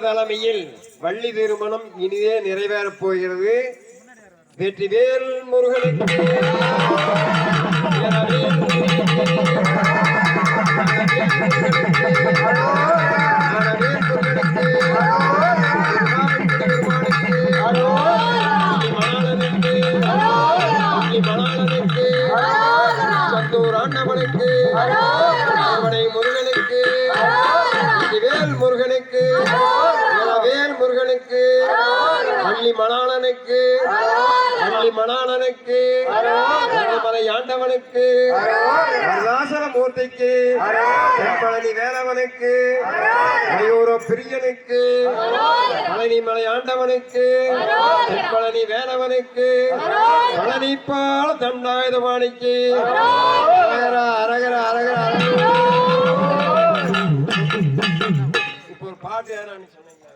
தலைமையில் வள்ளி திருமணம் இனிதே நிறைவேறப் போகிறது. வெற்றிவேல் முருகனுக்கு. சந்தூர் ஆண்டவனுக்கு வேல் முருகனுக்கு வேல் முருகனுக்கு பள்ளி மணாளனுக்கு பள்ளி மணாளனுக்கு மலை ஆண்டவனுக்கு மூர்த்திக்கு பழனி வேலவனுக்கு மயூர பிரியனுக்கு பழனி மலை ஆண்டவனுக்கு பழனி வேலவனுக்கு பழனி பால பாட்டு ஏறான்னு சொன்னீங்க